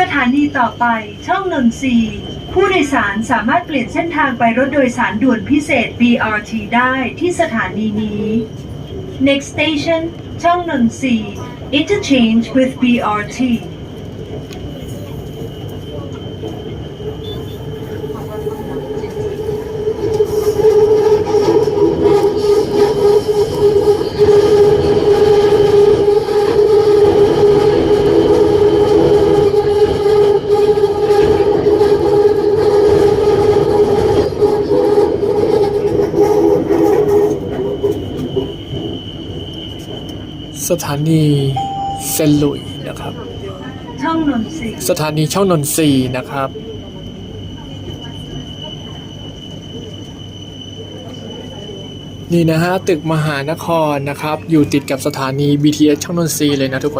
สถานีต่อไปช่องนนทรีผู้โดยสารสามารถเปลี่ยนเส้นทางไปรถโดยสารด่วนพิเศษ BRT ได้ที่สถานีนี้ Next station ช่องนนทรี Interchange with BRT สถานีเซนต์หลุยส์นะครับ ช่องนนทรีย์สถานีช่องนนทรีย์นะครับ นี่นะฮะตึกมหานครนะครับ อยู่ติดกับสถานี BTS ช่องนนทรีย์เลยนะทุกคน